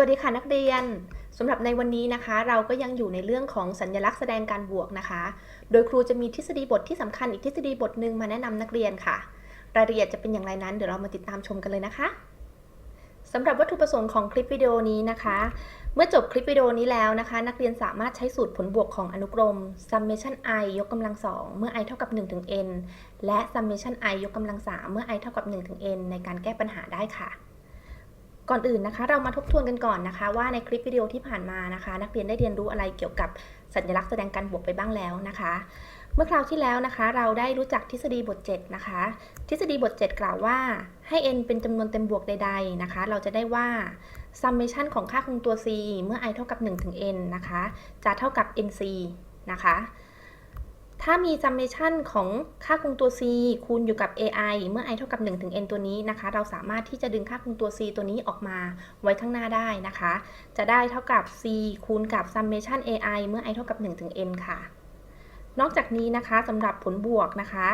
สวัสดีค่ะนักเรียนสำหรับในวันนี้นะคะ เราก็ยังอยู่ในเรื่องของสัญลักษณ์แสดงการบวกนะคะ โดยครูจะมีทฤษฎีบทที่สำคัญอีกทฤษฎีบทหนึ่งมาแนะนำนักเรียนค่ะ รายละเอียดจะเป็นอย่างไรนั้นเดี๋ยวเรามาติดตามชมกันเลยนะคะสำหรับวัตถุประสงค์ของคลิปวิดีโอนี้นะคะ เมื่อจบคลิปวิดีโอนี้แล้วนะคะ นักเรียนสามารถใช้สูตรผลบวกของอนุกรม summation i ยกกำลังสองเมื่อ i เท่ากับ1ถึง n และ summation i ยกกำลังสามเมื่อ i เท่ากับ1ถึง n ในการแก้ปัญหาได้ค่ะ ก่อนอื่นนะคะ เรามาทบทวนกันก่อนนะคะ ว่าในคลิปวิดีโอที่ผ่านมานะคะ นักเรียนได้เรียนรู้อะไรเกี่ยวกับสัญลักษณ์แสดงการบวกไปบ้างแล้วนะคะ เมื่อคราวที่แล้วนะคะ เราได้รู้จักทฤษฎีบท 7 นะคะ ทฤษฎีบท 7 กล่าวว่าให้ n เป็นจำนวนเต็มบวกใด ๆนะคะ เราจะได้ว่า summation ของค่าคงตัว c เมื่อ i เท่ากับ 1 ถึง n นะคะ จะเท่ากับ nc นะคะ ถ้ามี summation ของค่าคงตัว c คูณอยู่กับ ai เมื่อ i เท่ากับ 1 ถึง n ตัวนี้นะคะ เราสามารถที่จะดึงค่าคงตัว c ตัวนี้ออกมาไว้ข้างหน้าได้นะคะ จะได้เท่ากับ c คูณกับ summation ai เมื่อ i เท่ากับ 1 ถึง n ค่ะ นอกจากนี้นะคะสำหรับผลบวกนะคะ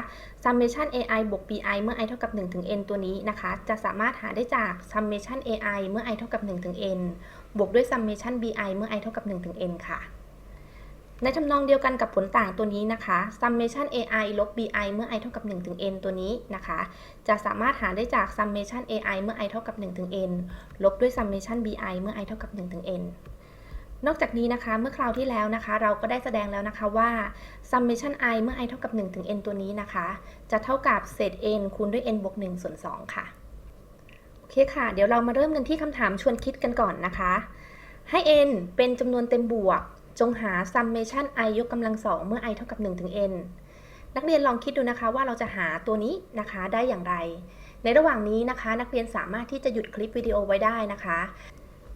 summation ai บวก bi เมื่อ i เท่ากับ 1 ถึง n ตัวนี้นะคะ จะสามารถหาได้จาก summation ai เมื่อ i เท่ากับ 1 ถึง n บวกด้วย summation bi เมื่อ i เท่ากับ 1 ถึง n ค่ะ ในทำนองเดียวกันกับผลต่างตัวนี้นะคะ summation ai ลบ bi เมื่อ i เท่ากับ 1 ถึง n ตัวนี้นะคะ จะสามารถหาได้จาก summation ai เมื่อ i เท่ากับ 1 ถึง n ลบด้วย summation bi เมื่อ i เท่ากับ 1 ถึง n นอกจากนี้นะคะ เมื่อคราวที่แล้วนะคะ เราก็ได้แสดงแล้วนะคะว่า summation i เมื่อ i เท่ากับ 1 ถึง n ตัวนี้นะคะ จะเท่ากับเศษ n คูณด้วย n บวก1ส่วน2ค่ะโอเคค่ะ เดี๋ยวเรามาเริ่มกันที่คำถามชวนคิดกันก่อนนะคะ ให้ n เป็นจำนวนเต็มบวก จงหา summation i ยกกำลังสองเมื่อ i เท่ากับ 1 ถึง n นักเรียนลองคิดดูนะคะว่าเราจะหาตัวนี้นะคะได้อย่างไร ในระหว่างนี้นะคะ นักเรียนสามารถที่จะหยุดคลิปวิดีโอไว้ได้นะคะ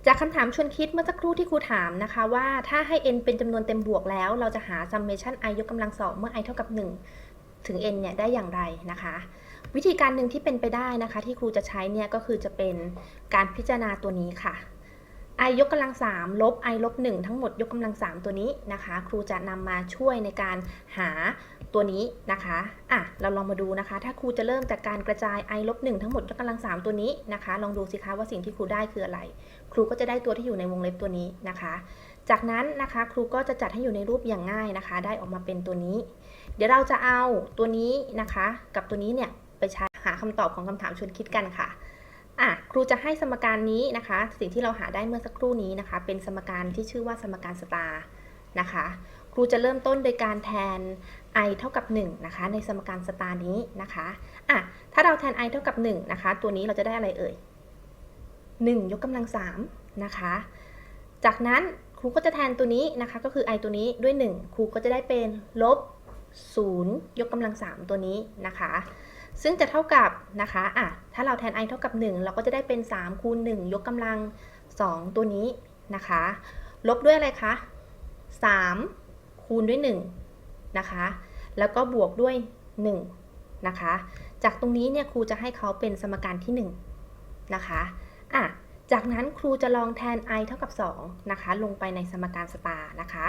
จากคำถามชวนคิดเมื่อสักครู่ที่ครูถามนะคะว่าถ้าให้ n เป็นจำนวนเต็มบวกแล้ว เราจะหา summation i ยกกำลังสองเมื่อ i เท่ากับ 1 ถึง n เนี่ยได้อย่างไรนะคะวิธีการหนึ่งที่เป็นไปได้นะคะ ที่ครูจะใช้เนี่ยก็คือจะเป็นการพิจารณาตัวนี้ค่ะ i ยกกำลัง3ลบ i ลบ1ทั้งหมดยกกำลัง3ตัวนี้นะคะ ครูจะนำมาช่วยในการหาตัวนี้นะคะอะเราลองมาดูนะคะ ถ้าครูจะเริ่มจากการกระจาย i ลบ1ทั้งหมดยกกำลัง3ตัวนี้นะคะ ลองดูสิคะว่าสิ่งที่ครูได้คืออะไร ครูก็จะได้ตัวที่อยู่ในวงเล็บตัวนี้นะคะ จากนั้นนะคะครูก็จะจัดให้อยู่ในรูปอย่างง่ายนะคะ ได้ออกมาเป็นตัวนี้ เดี๋ยวเราจะเอาตัวนี้นะคะ กับตัวนี้เนี่ยไปใช้หาคำตอบของคำถามชวนคิดกันค่ะ อะครูจะให้สมการนี้นะคะ สิ่งที่เราหาได้เมื่อสักครู่นี้นะคะ เป็นสมการที่ชื่อว่าสมการสตาร์นะคะ ครูจะเริ่มต้นโดยการแทน i เท่ากับ1นะคะ ในสมการสตาร์นี้นะคะอะถ้าเราแทน i เท่ากับ1นะคะ ตัวนี้เราจะได้อะไรเอ่ย1 ยกกำลัง3นะคะ จากนั้นครูก็จะแทนตัวนี้นะคะ ก็คือ i ตัวนี้ด้วย 1 ครูก็จะได้เป็นลบ0ยกกำลัง3ตัวนี้นะคะ ซึ่งจะเท่ากับนะคะอะถ้าเราแทน i เท่ากับ 1 เราก็จะได้เป็น 3 คูณ 1 ยกกำลัง 2 ตัวนี้นะคะ ลบด้วยอะไรคะ 3 คูณด้วย 1 นะคะ แล้วก็บวกด้วย 1 นะคะ จากตรงนี้เนี่ยครูจะให้เขาเป็นสมการที่ 1 นะคะอะจากนั้นครูจะลองแทน i เท่ากับ 2 นะคะ ลงไปในสมการสตาร์นะคะ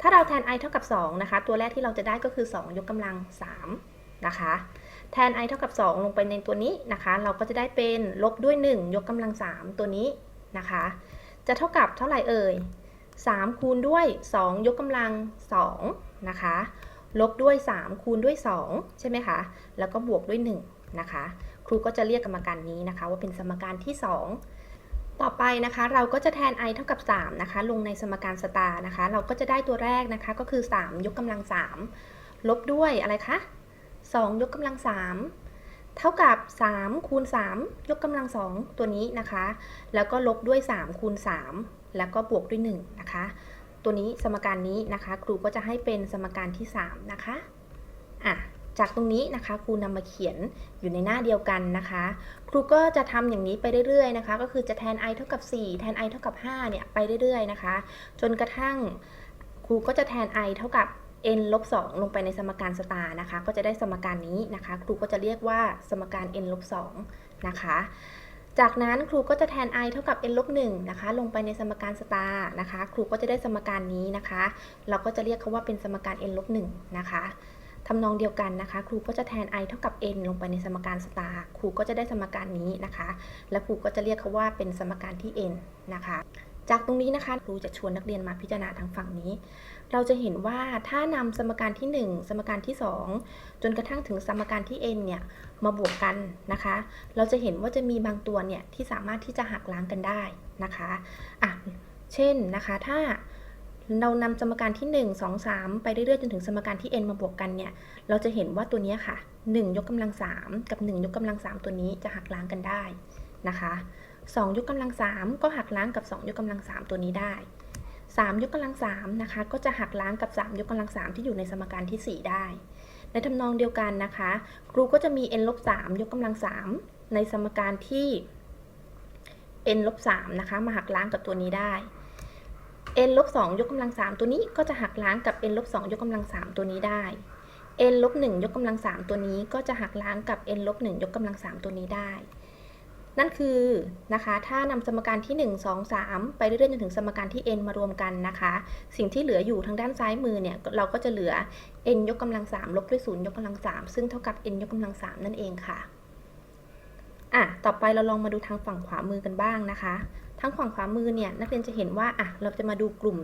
ถ้าเราแทน i เท่ากับ 2 นะคะ ตัวแรกที่เราจะได้ก็คือ 2 ยกกำลัง 3 นะคะ แทน i เท่ากับ 2 ลงไปในตัวนี้นะคะ เราก็จะได้เป็นลบด้วย 1 ยกกำลัง 3 ตัวนี้นะคะ จะเท่ากับเท่าไหร่เอ่ย 3 คูณด้วย 2 ยกกำลัง 2 นะคะ ลบด้วย 3 คูณด้วย 2 ใช่ไหมคะ แล้วก็บวกด้วย 1 นะคะ ครูก็จะเรียกกรรมการนี้นะคะ ว่าเป็นสมการที่ 2 ต่อไปนะคะ เราก็จะแทน i เท่ากับ 3 นะคะ ลงในสมการสตาร์นะคะ เราก็จะได้ตัวแรกนะคะ ก็คือ 3 ยกกำลัง 3 ลบด้วยอะไรคะ 2 ยกกำลัง 3 เท่ากับ 3 คูณ 3 ยกกำลัง 2 ตัวนี้นะคะ แล้วก็ลบด้วย 3 คูณ 3 แล้วก็บวกด้วย 1 นะคะ ตัวนี้สมการนี้นะคะ ครูก็จะให้เป็นสมการที่ 3 นะคะอะจากตรงนี้นะคะครูนำมาเขียนอยู่ในหน้าเดียวกันนะคะ ครูก็จะทำอย่างนี้ไปเรื่อยๆนะคะ ก็คือจะแทน i เท่ากับ 4 แทน i เท่ากับ5เนี่ยไปเรื่อยๆนะคะ จนกระทั่งครูก็จะแทน i เท่ากับ n ลบ2ลงไปในสมการสตาร์นะคะ ก็จะได้สมการนี้นะคะ ครูก็จะเรียกว่าสมการ n ลบ2นะคะ จากนั้นครูก็จะแทน i เท่ากับ n ลบ1นะคะ ลงไปในสมการสตาร์นะคะ ครูก็จะได้สมการนี้นะคะ เราก็จะเรียกเขาว่าเป็นสมการ n ลบ1นะคะทำนองเดียวกันนะคะ ครูก็จะแทน i เท่ากับ n ลงไปในสมการสตาร์ครูก็จะได้สมการนี้นะคะ และครูก็จะเรียกเขาว่าเป็นสมการที่ n นะคะ จากตรงนี้นะคะครูจะชวนนักเรียนมาพิจารณาทางฝั่งนี้ เราจะเห็นว่าถ้านำสมการที่ 1 สมการที่ 2 จนกระทั่งถึงสมการที่ n เนี่ยมาบวกกันนะคะ เราจะเห็นว่าจะมีบางตัวเนี่ยที่สามารถที่จะหักล้างกันได้นะคะอะเช่นนะคะถ้าเรานำสมการที่ 1 2 3 ไปเรื่อยๆจนถึงสมการที่ n มาบวกกันเนี่ย เราจะเห็นว่าตัวนี้ค่ะ 1 ยกกำลัง 3 กับ 1 ยกกำลัง 3 ตัวนี้จะหักล้างกันได้นะคะ 2 ยกกำลัง 3 ก็หักล้างกับ 2 ยกกำลัง 3 ตัวนี้ได้ 3 ยกกำลัง3นะคะก็จะหักล้างกับ 3 ยกกำลัง 3 ที่อยู่ในสมการที่ 4 ได้ ในทำนองเดียวกันนะคะ ครูก็จะมี n ลบ3ยกกำลัง 3 ในสมการที่ n ลบ3นะคะมาหักล้างกับตัวนี้ได้ n ลบ2ยกกำลัง 3 ตัวนี้ก็จะหักล้างกับ n ลบ2ยกกำลัง 3 ตัวนี้ได้ n ลบ1ยกกำลัง 3 ตัวนี้ก็จะหักล้างกับ n ลบ1ยกกำลัง 3 ตัวนี้ได้ นั่นคือนะคะ ถ้านำสมการที่ 1 2 3 ไปเรื่อยๆจนถึงสมการที่ n มารวมกันนะคะ สิ่งที่เหลืออยู่ทางด้านซ้ายมือเนี่ยเราก็จะเหลือ n ยกกำลัง3ลบด้วย0ยกกำลัง3ซึ่งเท่ากับ n ยกกำลัง3นั่นเองค่ะอะต่อไปเราลองมาดูทางฝั่งขวามือกันบ้างนะคะ ทางฝั่งขวามือเนี่ยนักเรียนจะเห็นว่าอะเราจะมาดูกลุ่ม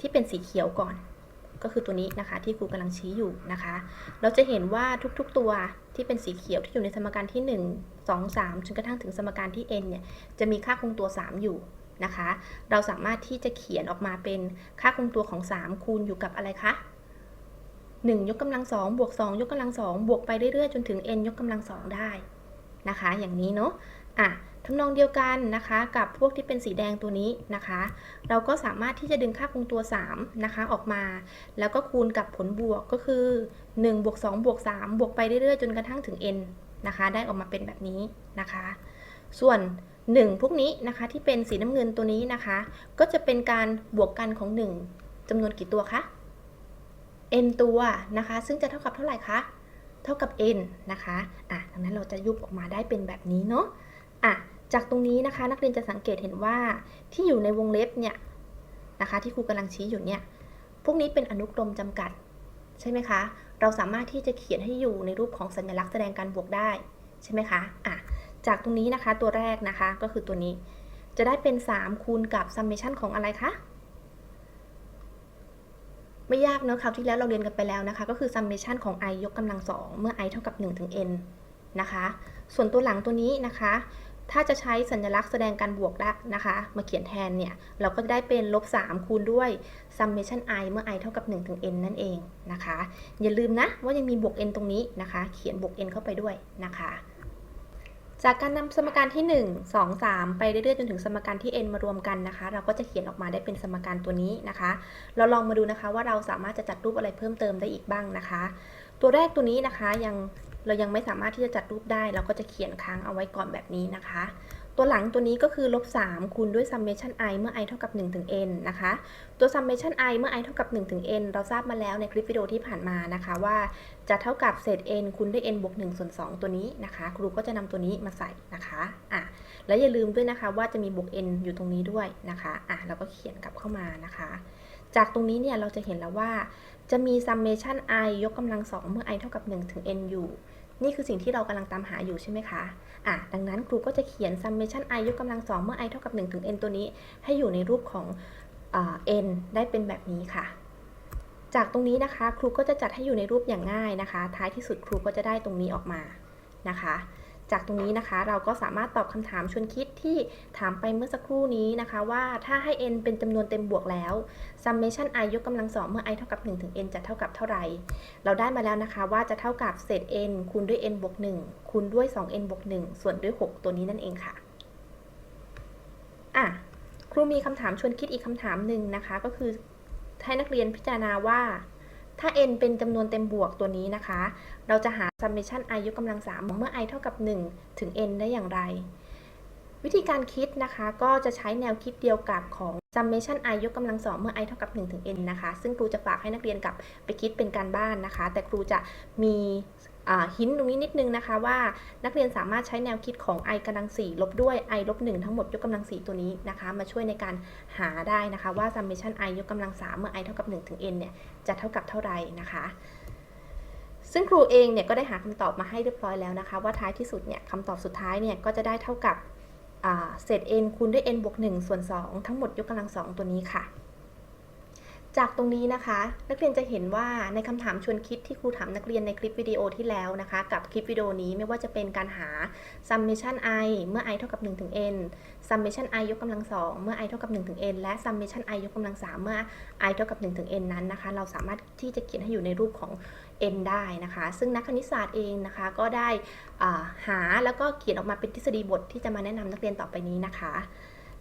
ที่เป็นสีเขียวก่อน ก็คือตัวนี้นะคะที่ครูกำลังชี้อยู่นะคะ เราจะเห็นว่าทุกๆตัวที่เป็นสีเขียวที่อยู่ในสมการที่ 1 2 3 จนกระทั่งถึงสมการที่ n เนี่ยจะมีค่าคงตัว 3 อยู่นะคะ เราสามารถที่จะเขียนออกมาเป็นค่าคงตัวของ 3 คูณอยู่กับอะไรคะ1 ยกกำลัง2บวก 2 ยกกำลัง2บวกไปเรื่อยๆ จนถึง n ยกกำลัง2ได้นะคะ อย่างนี้เนาะอะ ทำนองเดียวกันนะคะ กับพวกที่เป็นสีแดงตัวนี้นะคะ เราก็สามารถที่จะดึงค่าคงตัว 3 นะคะ ออกมา แล้วก็คูณกับผลบวกก็คือ1บวก2บวก3บวกไปเรื่อยๆ จนกระทั่งถึง n นะคะ ได้ออกมาเป็นแบบนี้นะคะ ส่วน 1 พวกนี้นะคะที่เป็นสีน้ำเงินตัวนี้นะคะ ก็จะเป็นการบวกกันของ 1จำนวนกี่ตัวคะ n ตัวนะคะ ซึ่งจะเท่ากับเท่าไหร่คะ เท่ากับ n นะคะ อะดังนั้นเราจะยุบออกมาได้เป็นแบบนี้เนาะ อะจากตรงนี้นะคะนักเรียนจะสังเกตเห็นว่าที่อยู่ในวงเล็บเนี่ยนะคะที่ครูกำลังชี้อยู่เนี่ยพวกนี้เป็นอนุกรมจำกัด ใช่ไหมคะ เราสามารถที่จะเขียนให้อยู่ในรูปของสัญลักษณ์แสดงการบวกได้ใช่ไหมคะอะจากตรงนี้นะคะตัวแรกนะคะก็คือตัวนี้ จะได้เป็น 3 คูณกับ summation ของอะไรคะไม่ยากเนอะคราวที่แล้วเราเรียนกันไปแล้วนะคะ ก็คือ summation ของ i ยกกำลัง2เมื่อ i เท่ากับ1ถึง n นะคะ ส่วนตัวหลังตัวนี้นะคะ ถ้าจะใช้สัญลักษณ์แสดงการบวกได้นะคะ มาเขียนแทนเนี่ย เราก็จะได้เป็นลบ 3 คูณด้วย summation i เมื่อ i เท่ากับ 1 ถึง n นั่นเองนะคะ อย่าลืมนะว่ายังมีบวก n ตรงนี้นะคะ เขียนบวก n เข้าไปด้วยนะคะจากการนำสมการที่ 1 2 3 ไปเรื่อยๆจนถึงสมการที่ n มารวมกันนะคะ เราก็จะเขียนออกมาได้เป็นสมการตัวนี้นะคะ เราลองมาดูนะคะว่าเราสามารถจะจัดรูปอะไรเพิ่มเติมได้อีกบ้างนะคะ ตัวแรกตัวนี้นะคะยัง เรายังไม่สามารถที่จะจัดรูปได้ เราก็จะเขียนค้างเอาไว้ก่อนแบบนี้นะคะ ตัวหลังตัวนี้ก็คือลบ3คูณด้วย summation i เมื่อ i เท่ากับ1ถึง n นะคะ ตัว summation i เมื่อ i เท่ากับ1ถึง n เราทราบมาแล้วในคลิปวิดีโอที่ผ่านมานะคะว่าจะเท่ากับเศษ n คูณด้วย n บวก1ส่วน2ตัวนี้นะคะ ครูก็จะนำตัวนี้มาใส่นะคะอะและอย่าลืมด้วยนะคะว่าจะมีบวก n อยู่ตรงนี้ด้วยนะคะอะเราก็เขียนกลับเข้ามานะคะ จากตรงนี้เนี่ยเราจะเห็นแล้วว่าจะมี summation i ยกกำลัง2เมื่อ i เท่ากับ1ถึง n อยู่ นี่คือสิ่งที่เรากำลังตามหาอยู่ใช่ไหมคะอะดังนั้นครูก็จะเขียน summation i ยกกำลัง2เมื่อ i เท่ากับ 1 ถึง n ตัวนี้ ให้อยู่ในรูปของเอ่อ n ได้เป็นแบบนี้ค่ะ จากตรงนี้นะคะ ครูก็จะจัดให้อยู่ในรูปอย่างง่ายนะคะ ท้ายที่สุดครูก็จะได้ตรงนี้ออกมานะคะ จากตรงนี้นะคะ เราก็สามารถตอบคำถามชวนคิดที่ถามไปเมื่อสักครู่นี้นะคะ ว่าถ้าให้ n เป็นจำนวนเต็มบวกแล้ว summation i ยกกำลัง2เมื่อ i เท่ากับ 1 ถึง n จะเท่ากับเท่าไหร่ เราได้มาแล้วนะคะว่าจะเท่ากับเศษ n คูณด้วย n บวก1คูณด้วย 2n บวก1ส่วนด้วย 6 ตัวนี้นั่นเองค่ะอะครูมีคำถามชวนคิดอีกคำถามหนึ่งนะคะ ก็คือให้นักเรียนพิจารณาว่า ถ้า n เป็นจำนวนเต็มบวกตัวนี้นะคะ เราจะหา summation i ยกกำลัง 3 เมื่อ i เท่ากับ 1 ถึง n ได้อย่างไร วิธีการคิดนะคะก็จะใช้แนวคิดเดียวกับของ summation i ยกกำลัง2เมื่อ i เท่ากับ 1 ถึง n นะคะ ซึ่งครูจะฝากให้นักเรียนกลับไปคิดเป็นการบ้านนะคะ แต่ครูจะมี หินตรงนี้นิดนึงนะคะว่านักเรียนสามารถใช้แนวคิดของ i กำลัง4ลบด้วย i ลบ1ทั้งหมดยกกำลัง 4 ตัวนี้นะคะ มาช่วยในการหาได้นะคะว่า summation i ยกกำลัง 3 เมื่อ i เท่ากับ 1 ถึง n เนี่ยจะเท่ากับเท่าไหร่นะคะ ซึ่งครูเองเนี่ยก็ได้หาคำตอบมาให้เรียบร้อยแล้วนะคะ ว่าท้ายที่สุดเนี่ยคำตอบสุดท้ายเนี่ยก็จะได้เท่ากับเศษ n คูณด้วย n บวก1ส่วน 2 ทั้งหมดยกกำลังสองตัวนี้ค่ะ จากตรงนี้นะคะ นักเรียนจะเห็นว่าในคำถามชวนคิดที่ครูถามนักเรียนในคลิปวิดีโอที่แล้วนะคะ กับคลิปวิดีโอนี้ไม่ว่าจะเป็นการหา summation i เมื่อ i เท่ากับ1ถึง n summation i ยกกำลังสองเมื่อ i เท่ากับ1ถึง n และ summation i ยกกำลังสามเมื่อ i เท่ากับ1ถึง n นั้นนะคะ เราสามารถที่จะเขียนให้อยู่ในรูปของ n ได้นะคะ ซึ่งนักคณิตศาสตร์เองนะคะก็ได้หาแล้วก็เขียนออกมาเป็นทฤษฎีบทที่จะมาแนะนำนักเรียนต่อไปนี้นะคะ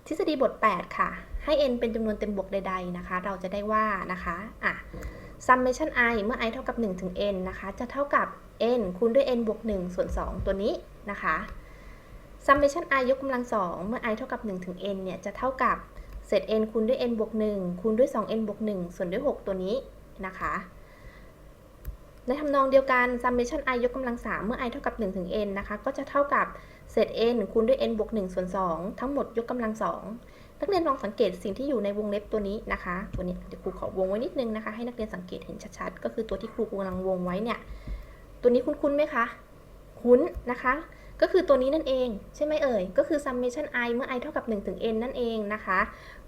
ทฤษฎีบท 8 ค่ะ ให้ n เป็นจำนวนเต็มบวกใด ๆ นะคะ เราจะได้ว่านะคะอะ summation i เมื่อ i เท่ากับ 1 ถึง n นะคะ จะเท่ากับ n คูณด้วย n บวก 1 ส่วน 2 ตัวนี้นะคะ summation i ยกกำลัง 2 เมื่อ i เท่ากับ 1 ถึง n เนี่ย จะเท่ากับเศษ n คูณด้วย n บวก 1 คูณด้วย 2n บวก 1 ส่วนด้วย 6 ตัวนี้นะคะ ในทำนองเดียวกัน summation i ยกกำลัง 3 เมื่อ i เท่ากับ 1 ถึง n นะคะ ก็จะเท่ากับ เศษ n คูณด้วย n บวก1ส่วน2ทั้งหมดยกกำลัง 2 นักเรียนลองสังเกตสิ่งที่อยู่ในวงเล็บตัวนี้นะคะ ตัวนี้เดี๋ยวครูขอวงไว้นิดนึงนะคะ ให้นักเรียนสังเกตเห็นชัดๆ ก็คือตัวที่ครูกำลังวงไว้เนี่ย ตัวนี้คุ้นๆไหมคะ คุ้นนะคะ ก็คือตัวนี้นั่นเอง ใช่ไหมเอ่ย ก็คือ summation i เมื่อ i เท่ากับ1ถึง n นั่นเองนะคะ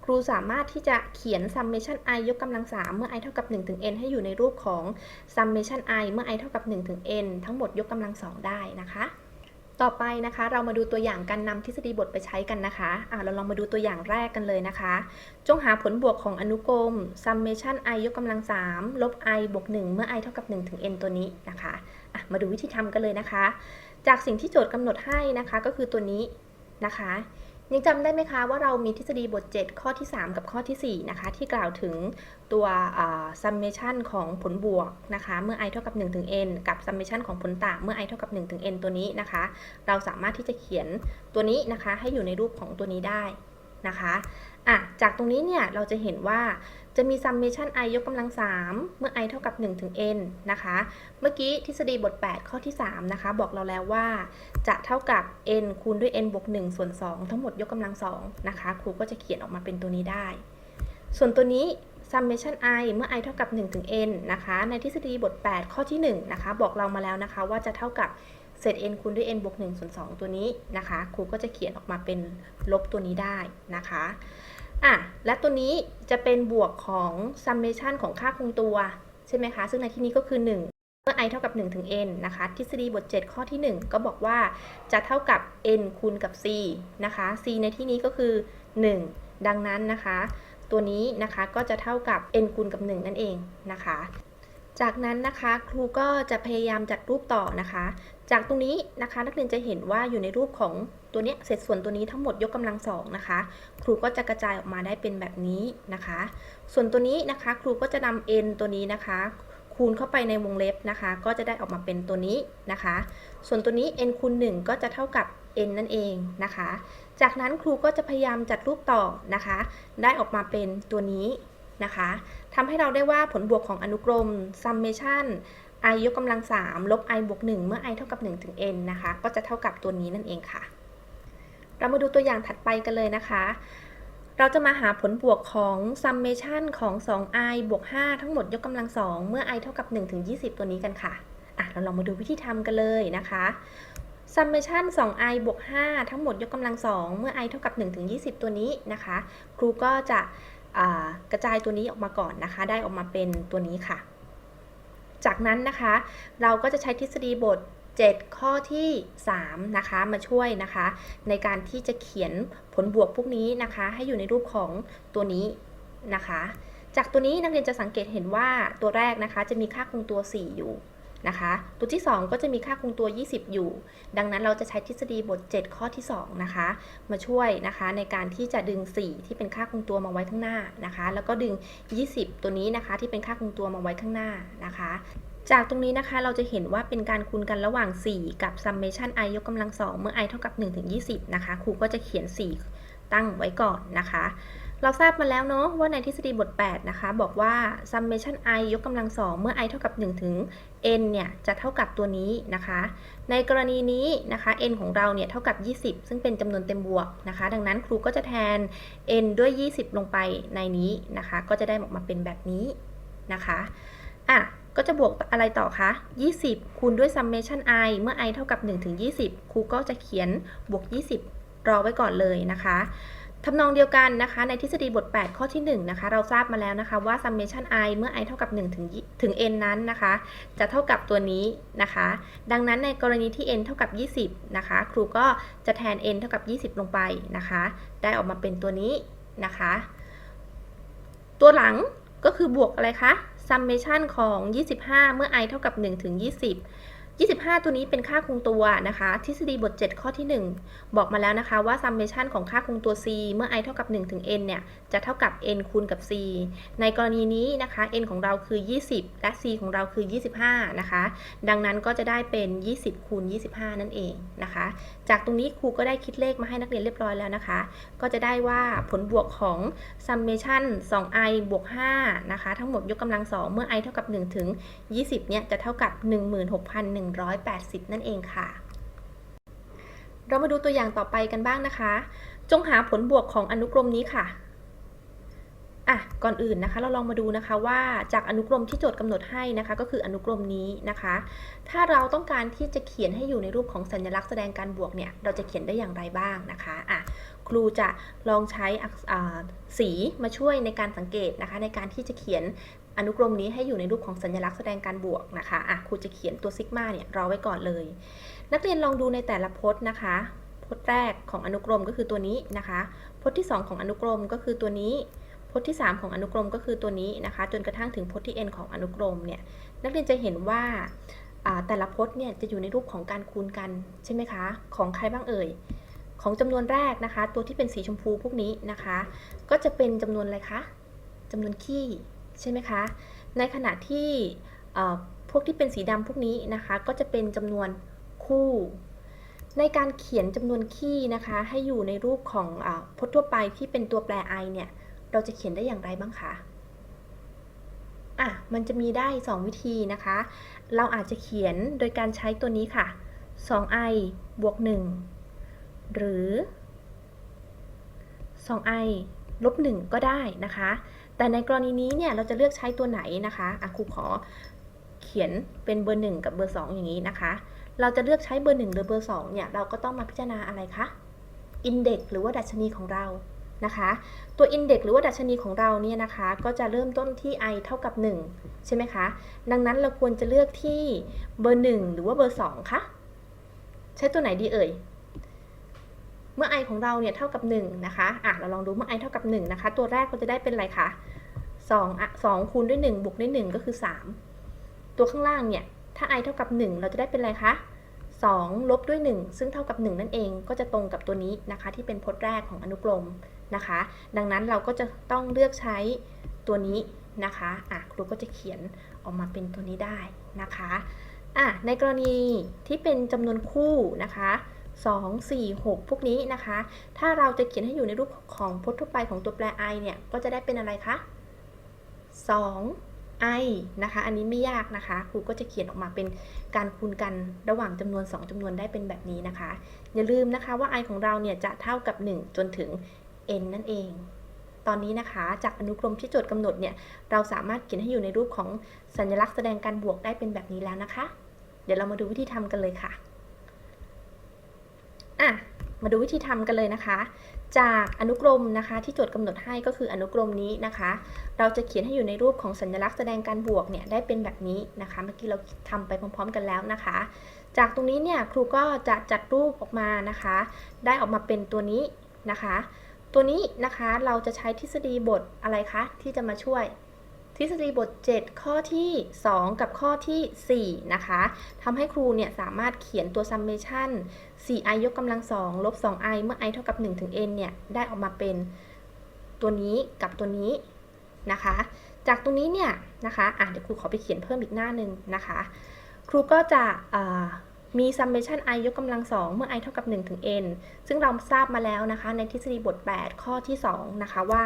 ครูสามารถที่จะเขียน summation i ยกกำลัง 3 เมื่อ i เท่ากับ1ถึง n ให้อยู่ในรูปของ summation i เมื่อ i เท่ากับ1ถึง n ทั้งหมดยกกำลัง 2 ได้นะคะ ต่อไปนะคะ เรามาดูตัวอย่างการนำทฤษฎีบทไปใช้กันนะคะะเราลองมาดูตัวอย่างแรกกันเลยนะคะ จงหาผลบวกของอนุกรม summation i ยกกำลัง 3 ลบ i บวก 1 เมื่อ i เท่ากับ 1 ถึง n ตัวนี้นะคะะมาดูวิธีทำกันเลยนะคะ จากสิ่งที่โจทย์กำหนดให้นะคะ ก็คือตัวนี้นะคะ ยังจำได้ไหมคะว่าเรามีทฤษฎีบท 7 ข้อที่ 3 กับข้อทีสี่ 4 นะคะ ที่กล่าวถึงตัว summation ของผลบวกนะคะ เมื่อ i เท่ากับ1ถึง n กับ summation ของผลต่างเมื่อ i เท่ากับ1ถึง n ตัวนี้นะคะ เราสามารถที่จะเขียนตัวนี้นะคะ ให้อยู่ในรูปของตัวนี้ได้นะคะ อะจากตรงนี้เนี่ยเราจะเห็นว่าจะมี summation i ยกกำลัง 3 เมื่อ i เท่ากับ 1 ถึง n นะคะ เมื่อกี้ทฤษฎีบท 8 ข้อที่ 3 นะคะ บอกเราแล้วว่า จะเท่ากับ n คูณด้วย n บวก 1 ส่วน 2 ทั้งหมดยกกำลัง 2 นะคะ ครูก็จะเขียนออกมาเป็นตัวนี้ได้ ส่วนตัวนี้ summation i เมื่อ i เท่ากับ 1 ถึง n นะคะ ในทฤษฎีบท 8 ข้อที่ 1 นะคะ บอกเรามาแล้วนะคะว่าจะเท่ากับเศษ n คูณด้วย n บวก1ส่วน2ตัวนี้นะคะ ครูก็จะเขียนออกมาเป็นลบตัวนี้ได้นะคะ อะและตัวนี้จะเป็นบวกของ summation ของค่าคงตัว ใช่ไหมคะ ซึ่งในที่นี้ก็คือ 1 เมื่อ i เท่ากับ1ถึง n นะคะ ทฤษฎีบท 7 ข้อที่ 1 ก็บอกว่าจะเท่ากับ n คูณกับ c นะคะ c ในที่นี้ก็คือ 1 ดังนั้นนะคะ ตัวนี้นะคะก็จะเท่ากับ n คูณกับ 1 นั่นเองนะคะ จากนั้นนะคะครูก็จะพยายามจัดรูปต่อนะคะ จากตรงนี้นะคะนักเรียนจะเห็นว่าอยู่ในรูปของตัวเนี้ยเศษส่วนตัวนี้ทั้งหมดยกกำลังสองนะคะ ครูก็จะกระจายออกมาได้เป็นแบบนี้นะคะ ส่วนตัวนี้นะคะครูก็จะนำ n ตัวนี้นะคะ คูณเข้าไปในวงเล็บนะคะ ก็จะได้ออกมาเป็นตัวนี้นะคะ ส่วนตัวนี้ n คูณ1 ก็จะเท่ากับ n นั่นเองนะคะ จากนั้นครูก็จะพยายามจัดรูปต่อนะคะ ได้ออกมาเป็นตัวนี้นะคะทำให้เราได้ว่าผลบวกของอนุกรม summation i ยกกำลัง 3 ลบ i บวก 1 เมื่อ i เท่ากับ 1 ถึง n นะคะ ก็จะเท่ากับตัวนี้นั่นเองค่ะ เรามาดูตัวอย่างถัดไปกันเลยนะคะ เราจะมาหาผลบวกของ summation ของ 2i บวก 5 ทั้งหมดยกกำลัง 2 เมื่อ i เท่ากับ 1 ถึง 20 ตัวนี้กันค่ะ อะ เราลองมาดูวิธีทำกันเลยนะคะ summation 2i บวก 5 ทั้งหมดยกกำลัง 2 เมื่อ i เท่ากับ 1 ถึง 20 ตัวนี้นะคะ ครูก็จะกระจายตัวนี้ออกมาก่อนนะคะ ได้ออกมาเป็นตัวนี้ค่ะ จากนั้นนะคะ เราก็จะใช้ทฤษฎีบท 7 ข้อที่ 3 นะคะ มาช่วยนะคะ ในการที่จะเขียนผลบวกพวกนี้นะคะ ให้อยู่ในรูปของตัวนี้นะคะ จากตัวนี้นักเรียนจะสังเกตเห็นว่าตัวแรกนะคะ จะมีค่าคงตัว 4 อยู่ นะคะ ตัวที่ 2 ก็จะมีค่าคงตัว 20 อยู่ ดังนั้นเราจะใช้ทฤษฎีบท 7 ข้อที่ 2 นะคะ มาช่วยนะคะในการที่จะดึง 4 ที่เป็นค่าคงตัวมาไว้ข้างหน้านะคะ แล้วก็ดึง 20 ตัวนี้นะคะที่เป็นค่าคงตัวมาไว้ข้างหน้านะคะจากตรงนี้นะคะเราจะเห็นว่าเป็นการคูณกันระหว่าง 4 กับ summation i ยกกำลัง2เมื่อ i เท่ากับ1ถึง20 นะคะ ครูก็จะเขียน 4 ตั้งไว้ก่อนนะคะ เราทราบมาแล้วเนาะว่าในทฤษฎีบท 8 นะคะ บอกว่า summation i ยกกำลัง2เมื่อ i เท่ากับ 1 ถึง n เนี่ย จะเท่ากับตัวนี้นะคะ ในกรณีนี้นะคะ n ของเราเนี่ย เท่ากับ 20 ซึ่งเป็นจำนวนเต็มบวกนะคะ ดังนั้นครูก็จะแทน n ด้วย 20 ลงไปในนี้นะคะ ก็จะได้ออกมาเป็นแบบนี้นะคะอะก็จะบวกอะไรต่อคะ 20 คูณด้วย summation i เมื่อ i เท่ากับ 1 ถึง 20 ครูก็จะเขียนบวก 20 รอไว้ก่อนเลยนะคะ ทำนองเดียวกันนะคะในทฤษฎีบท 8 ข้อที่ 1 นะคะ เราทราบมาแล้วนะคะว่า summation i เมื่อ i เท่ากับ 1 ถึงถึง n นั้นนะคะ จะเท่ากับตัวนี้นะคะ ดังนั้นในกรณีที่ n เท่ากับ 20 นะคะ ครูก็จะแทน n เท่ากับ 20 ลงไปนะคะ ได้ออกมาเป็นตัวนี้นะคะ ตัวหลังก็คือบวกอะไรคะ summation ของ 25 เมื่อ i เท่ากับ 1 ถึง 20 25 ตัวนี้เป็นค่าคงตัวนะคะ ทฤษฎีบท 7 ข้อที่ 1 บอกมาแล้วนะคะว่า summation ของค่าคงตัว c เมื่อ i เท่ากับ 1 ถึง n เนี่ย จะเท่ากับ n คูณกับ c ในกรณีนี้นะคะ n ของเราคือ 20 และ c ของเราคือ 25 นะคะ ดังนั้นก็จะได้เป็น 20 คูณ 25 นั่นเองนะคะ จากตรงนี้ครูก็ได้คิดเลขมาให้นักเรียนเรียบร้อยแล้วนะคะ ก็จะได้ว่าผลบวกของ summation 2i บวก 5 นะคะ ทั้งหมดยกกำลัง 2 เมื่อ i เท่ากับ 1 ถึง 20 เนี่ย จะเท่ากับ180 นั่นเองค่ะ เรามาดูตัวอย่างต่อไปกันบ้างนะคะ จงหาผลบวกของอนุกรมนี้ค่ะอะก่อนอื่นนะคะเราลองมาดูนะคะว่าจากอนุกรมที่โจทย์กำหนดให้นะคะก็คืออนุกรมนี้นะคะ ถ้าเราต้องการที่จะเขียนให้อยู่ในรูปของสัญลักษณ์แสดงการบวกเนี่ยเราจะเขียนได้อย่างไรบ้างนะคะอะครูจะลองใช้สีมาช่วยในการสังเกตนะคะในการที่จะเขียน อนุกรมนี้ให้อยู่ในรูปของสัญลักษณ์แสดงการบวกนะคะอะครูจะเขียนตัวซิกมาเนี่ยรอไว้ก่อนเลย นักเรียนลองดูในแต่ละพจน์นะคะ พจน์แรกของอนุกรมก็คือตัวนี้นะคะ พจน์ที่ 2 ของอนุกรมก็คือตัวนี้พจน์ที่ 3 ของอนุกรมก็คือตัวนี้นะคะ จนกระทั่งถึงพจน์ที่ n ของอนุกรมเนี่ยนักเรียนจะเห็นว่าแต่ละพจน์เนี่ยจะอยู่ในรูปของการคูณกันใช่ไหมคะ ของใครบ้างเอ่ยของจำนวนแรกนะคะ ตัวที่เป็นสีชมพูพวกนี้นะคะ ก็จะเป็นจำนวนอะไรคะจำนวนขี้ ใช่ไหมคะ ในขณะที่พวกที่เป็นสีดำพวกนี้นะคะก็จะเป็นจำนวนคู่ ในการเขียนจำนวนขี้นะคะ ให้อยู่ในรูปของอพจน์ทั่วไปที่เป็นตัวแปร i เนี่ยเราจะเขียนได้อย่างไรบ้างคะอะมันจะมีได้ 2 วิธีนะคะ เราอาจจะเขียนโดยการใช้ตัวนี้ค่ะ 2i บวก 1 หรือ 2i ลบ 1 ก็ได้นะคะ แต่ในกรณีนี้เนี่ยเราจะเลือกใช้ตัวไหนนะคะอะครูขอเขียนเป็นเบอร์ 1 กับเบอร์ 2 อย่างนี้นะคะ เราจะเลือกใช้เบอร์ 1 หรือเบอร์ 2 เนี่ยเราก็ต้องมาพิจารณาอะไรคะอินเด็กหรือว่าดัชนีของเรานะคะ ตัวอินเด็กหรือว่าดัชนีของเราเนี่ยนะคะ ก็จะเริ่มต้นที่ i เท่ากับ 1 ใช่ไหมคะ ดังนั้นเราควรจะเลือกที่เบอร์ 1 หรือว่าเบอร์ 2 คะ ใช้ตัวไหนดีเอ่ย เมื่อ i ของเราเนี่ยเท่ากับ 1 นะคะ อะ เราลองดูเมื่อ i เท่ากับ 1 นะคะ ตัวแรกเราจะได้เป็นอะไรคะ 2อะ2คูณด้วย 1บวกด้วย 1 ก็คือ 3 ตัวข้างล่างเนี่ย ถ้า i เท่ากับ 1 เราจะได้เป็นอะไรคะ 2 ลบด้วย 1 ซึ่งเท่ากับ 1 นั่นเอง ก็จะตรงกับตัวนี้นะคะ ที่เป็นพจน์แรกของอนุกรมนะคะ ดังนั้นเราก็จะต้องเลือกใช้ตัวนี้นะคะอะครูก็จะเขียนออกมาเป็นตัวนี้ได้นะคะอะในกรณีที่เป็นจำนวนคู่นะคะ2 4 6 พวกนี้นะคะ ถ้าเราจะเขียนให้อยู่ในรูปของพจน์ทั่วไปของตัวแปร i เนี่ย ก็จะได้เป็นอะไรคะ 2 i นะคะ อันนี้ไม่ยากนะคะ ครูก็จะเขียนออกมาเป็นการคูณกันระหว่างจำนวน 2จำนวนได้เป็นแบบนี้นะคะ อย่าลืมนะคะว่า i ของเราเนี่ยจะเท่ากับ 1 จนถึง n นั่นเอง ตอนนี้นะคะ จากอนุกรมที่โจทย์กำหนดเนี่ย เราสามารถเขียนให้อยู่ในรูปของสัญลักษณ์แสดงการบวกได้เป็นแบบนี้แล้วนะคะ เดี๋ยวเรามาดูวิธีทำกันเลยค่ะ อะ มาดูวิธีทำกันเลยนะคะ จากอนุกรมนะคะที่โจทย์กำหนดให้ก็คืออนุกรมนี้นะคะ เราจะเขียนให้อยู่ในรูปของสัญลักษณ์แสดงการบวกเนี่ยได้เป็นแบบนี้นะคะ เมื่อกี้เราทำไปพร้อม ๆ กันแล้วนะคะ จากตรงนี้เนี่ยครูก็จะจัดรูปออกมานะคะ ได้ออกมาเป็นตัวนี้นะคะ ตัวนี้นะคะเราจะใช้ทฤษฎีบทอะไรคะที่จะมาช่วย ทฤษฎีบท 7 ข้อที่ 2 กับข้อที่ 4 นะคะทำให้ครูเนี่ยสามารถเขียนตัว summation 4i ยกกำลัง 2 ลบ 2i เมื่อ i เท่ากับ 1 ถึง n เนี่ย ได้ออกมาเป็นตัวนี้กับตัวนี้นะคะ จากตรงนี้เนี่ยนะคะอะเดี๋ยวครูขอไปเขียนเพิ่มอีกหน้าหนึ่งนะคะ ครูก็จะมี summation i ยกกำลัง 2 เมื่อ i เท่ากับ 1 ถึง n ซึ่งเราทราบมาแล้วนะคะ ในทฤษฎีบท 8 ข้อที่ 2 นะคะว่า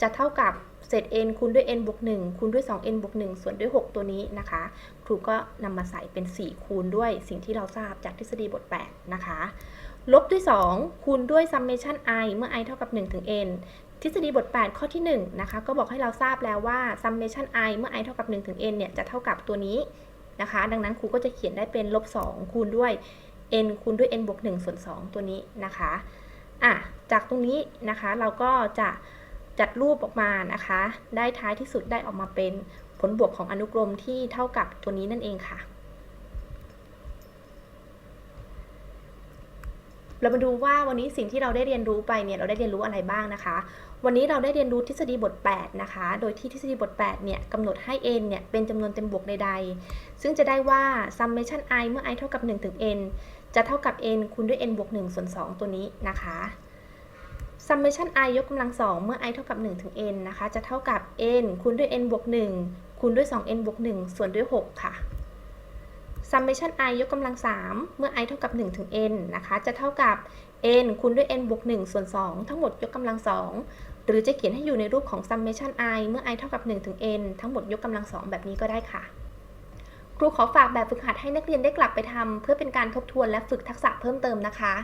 จะเท่ากับ เศษ n คูณด้วย n บวก1คูณด้วย 2n บวก1ส่วนด้วย 6 ตัวนี้นะคะ ครูก็นำมาใส่เป็น 4 คูณด้วยสิ่งที่เราทราบจากทฤษฎีบท 8 นะคะ ลบด้วย 2 คูณด้วย summation i เมื่อ i เท่ากับ 1 ถึง n ทฤษฎีบท 8 ข้อที่ 1 นะคะ ก็บอกให้เราทราบแล้วว่า summation i เมื่อ i เท่ากับ 1 ถึง n เนี่ย จะเท่ากับตัวนี้นะคะ ดังนั้นครูก็จะเขียนได้เป็นลบ 2 คูณด้วย n คูณด้วย n บวก1ส่วน 2 ตัวนี้นะคะอะจากตรงนี้นะคะเราก็จะ จัดรูปออกมานะคะ ได้ท้ายที่สุดได้ออกมาเป็นผลบวกของอนุกรมที่เท่ากับตัวนี้นั่นเองค่ะ เรามาดูว่าวันนี้สิ่งที่เราได้เรียนรู้ไปเนี่ยเราได้เรียนรู้อะไรบ้างนะคะ วันนี้เราได้เรียนรู้ทฤษฎีบท 8 นะคะ โดยที่ทฤษฎีบท 8 เนี่ยกำหนดให้ n เนี่ยเป็นจำนวนเต็มบวกใดๆ ซึ่งจะได้ว่า summation i เมื่อ i เท่ากับ1ถึง n จะเท่ากับ n คูณด้วย n บวก1ส่วน2ตัวนี้นะคะ summation i ยกกำลัง2เมื่อ i เท่ากับ 1 ถึง n นะคะ จะเท่ากับ n คูณด้วย n บวก1คูณด้วย 2n บวก1ส่วนด้วย 6 ค่ะ summation i ยกกำลัง3เมื่อ i เท่ากับ 1 ถึง n นะคะ จะเท่ากับ n คูณด้วย n บวก1ส่วน 2 ทั้งหมดยกกำลัง2หรือจะเขียนให้อยู่ในรูปของ summation i เมื่อ i เท่ากับ 1 ถึง n ทั้งหมดยกกำลัง2แบบนี้ก็ได้ค่ะ ครูขอฝากแบบฝึกหัดให้นักเรียนได้กลับไปทำเพื่อเป็นการทบทวนและฝึกทักษะเพิ่มเติมนะคะ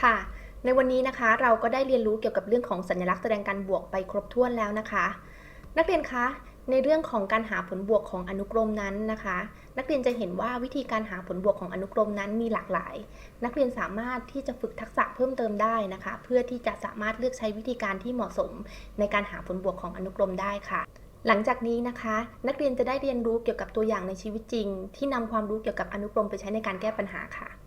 ค่ะ ในวันนี้นะคะเราก็ได้เรียนรู้เกี่ยวกับเรื่องของสัญลักษณ์แสดงการบวกไปครบถ้วนแล้วนะคะ นักเรียนคะในเรื่องของการหาผลบวกของอนุกรมนั้นนะคะ นักเรียนจะเห็นว่าวิธีการหาผลบวกของอนุกรมนั้นมีหลากหลาย นักเรียนสามารถที่จะฝึกทักษะเพิ่มเติมได้นะคะ เพื่อที่จะสามารถเลือกใช้วิธีการที่เหมาะสม ในการหาผลบวกของอนุกรมได้ค่ะ หลังจากนี้นะคะ นักเรียนจะได้เรียนรู้เกี่ยวกับตัวอย่างในชีวิตจริง ที่นำความรู้เกี่ยวกับอนุกรมไปใช้ในการแก้ปัญหาค่ะ